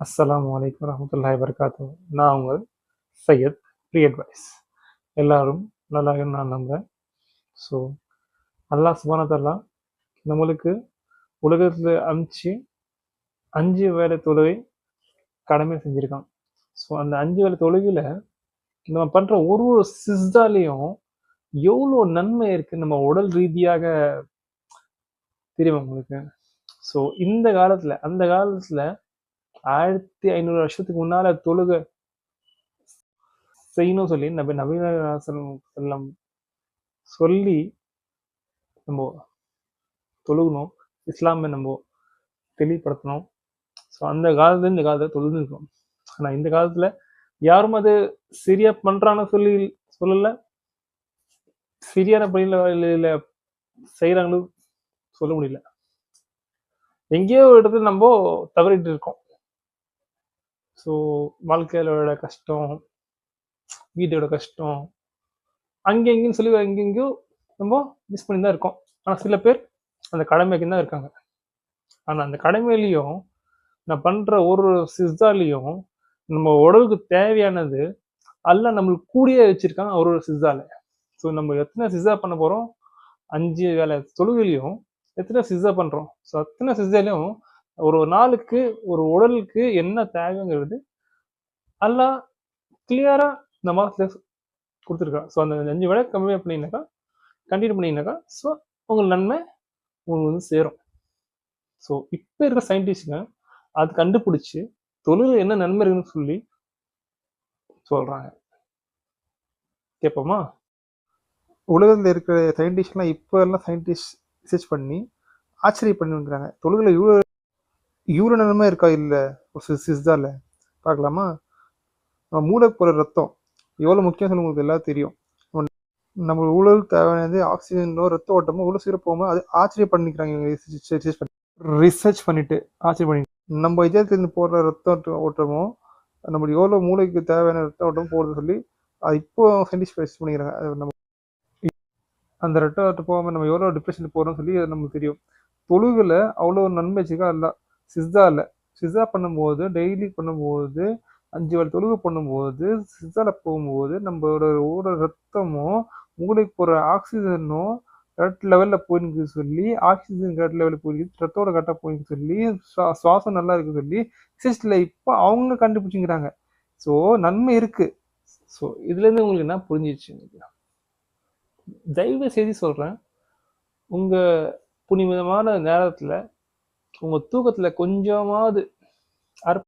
அஸ்ஸலாமு வலைக்கம் வரஹ்மத்துல்லாஹி வபரகாத்து நான் உங்கள் சையத் ப்ரீ அட்வைஸ் எல்லாரும் நல்லா நான் நம்புகிறேன் ஸோ அல்லாஹ் சுபானத்தல்லா நம்மளுக்கு உலகத்தில் அமிச்சு அஞ்சு வேலை தொழுகை கடமை செஞ்சுருக்கான். ஸோ அந்த அஞ்சு வேலை தொழுகையில் நம்ம பண்ணுற ஒரு ஒரு சிஸ்டாலையும் எவ்வளோ நன்மை இருக்குது நம்ம உடல் ரீதியாக தெரியும் உங்களுக்கு? ஸோ இந்த காலத்தில் அந்த காலத்தில் ஆயிரத்தி ஐநூறு வருஷத்துக்கு முன்னால தொழுக செய்யணும் சொல்லி நபி நவீன செல்லம் சொல்லி நம்ம தொழுகணும். இஸ்லாமை நம்ம தெளிவுபடுத்தணும். ஸோ அந்த காலத்துல இந்த காலத்துல தொழுதுருக்கணும் ஆனா இந்த காலத்துல யாரும் அது சரியா பண்றான்னு சொல்லி சொல்லல. சரியான பணியில செய்யறாங்கன்னு சொல்ல முடியல. எங்கேயோ ஒரு இடத்துல நம்ம தவறிட்டு இருக்கோம். ஸோ வாழ்க்கையிலோட கஷ்டம் வீட்டோட கஷ்டம் அங்கே எங்கேயும் சொல்லி எங்கெங்கேயோ நம்ம மிஸ் பண்ணி தான் இருக்கோம். ஆனால் சில பேர் அந்த கடமைக்கு தான் இருக்காங்க. ஆனால் அந்த கடமையிலையும் நான் பண்ணுற ஒரு சிஸ்தாலையும் நம்ம உடலுக்கு தேவையானது அல்ல நம்மளுக்கு கூடிய வச்சிருக்காங்க ஒரு ஒரு சிஸ்தால. ஸோ நம்ம எத்தனை சிஸ்தா பண்ண போகிறோம் அஞ்சு வேலை தொழுகையிலையும் எத்தனை சிஸ்தா பண்ணுறோம் ஸோ அத்தனை சிஸ்தாலையும் ஒரு நாளுக்கு ஒரு உடலுக்கு என்ன தேவைங்கிறது நல்லா கிளியரா இந்த மாதத்துல கொடுத்துருக்கா. ஸோ அந்த அஞ்சு விட கம்மியாக பண்ணிங்கனாக்கா கண்டினியூ பண்ணிங்கனாக்கா ஸோ உங்களுக்கு நன்மை உங்களுக்கு வந்து சேரும். ஸோ இப்போ இருக்கிற சயின்டிஸ்டுங்க அது கண்டுபிடிச்சி தொழில் என்ன நன்மை இருக்குன்னு சொல்லி சொல்கிறாங்க கேட்போமா உலகத்தில் இருக்கிற சயின்டிஸ்ட்லாம் இப்போ எல்லாம் சயின்டிஸ்ட் ரிசர்ச் பண்ணி ஆச்சரியம் பண்ணிருக்கிறாங்க தொழுகில் இவ்வளோ இவ்வளோ இருக்கா இல்லை? ஒரு சிஸ் இல்லை பார்க்கலாமா? நம்ம மூளை போகிற ரத்தம். எவ்வளோ முக்கியம் சொல்லி உங்களுக்கு எல்லாம் தெரியும். நம்ம ஊழல் தேவையானது ஆக்சிஜனோ ரத்த ஓட்டமோ உள்ள சீக்கிரம் போகாமல் அது ஆச்சரியம் பண்ணிக்கிறாங்க ரிசர்ச் பண்ணி ரிசர்ச் பண்ணிட்டு ஆச்சரியம் பண்ணி நம்ம இதயத்திலிருந்து போடுற ரத்த ஓட்டமோ நம்ம எவ்வளோ மூளைக்கு தேவையான ரத்த ஓட்டம் போகிறது சொல்லி அது இப்போ சயின்டிஸ்ட் பண்ணிக்கிறாங்க. அது நம்ம அந்த ரத்த ஓட்டம் போகாமல் நம்ம எவ்வளோ டிப்ரெஷன் போகிறோம்னு சொல்லி அது நமக்கு தெரியும். தொழுகில் அவ்வளோ நன்மை வச்சுக்கா இல்லை. சிஸ்தாவில் சிஸ்தா பண்ணும்போது டெய்லி பண்ணும்போது அஞ்சு வேலை தொழுகை பண்ணும்போது சிஸ்தால போகும்போது நம்மளோட ஓட ரத்தமும் மூளைக்கு போகிற ஆக்சிஜனும் கரெக்ட் லெவலில் போயிருக்கு சொல்லி ஆக்சிஜன் கரெக்ட் லெவலில் போயிருக்கு ரத்தோட கரெக்டாக போயிருக்கு சொல்லி சுவாசம் நல்லா இருக்கு சொல்லி சிஸ்டில் இப்போ அவங்க கண்டுபிடிச்சிங்கிறாங்க ஸோ நன்மை இருக்குது ஸோ இதுலேருந்து உங்களுக்கு என்ன புரிஞ்சிச்சு தயவு செய்து சொல்கிறேன் உங்கள் புனிதமான நேரத்தில் உங்கள் தூக்கத்தில் கொஞ்சமாவது அற்ப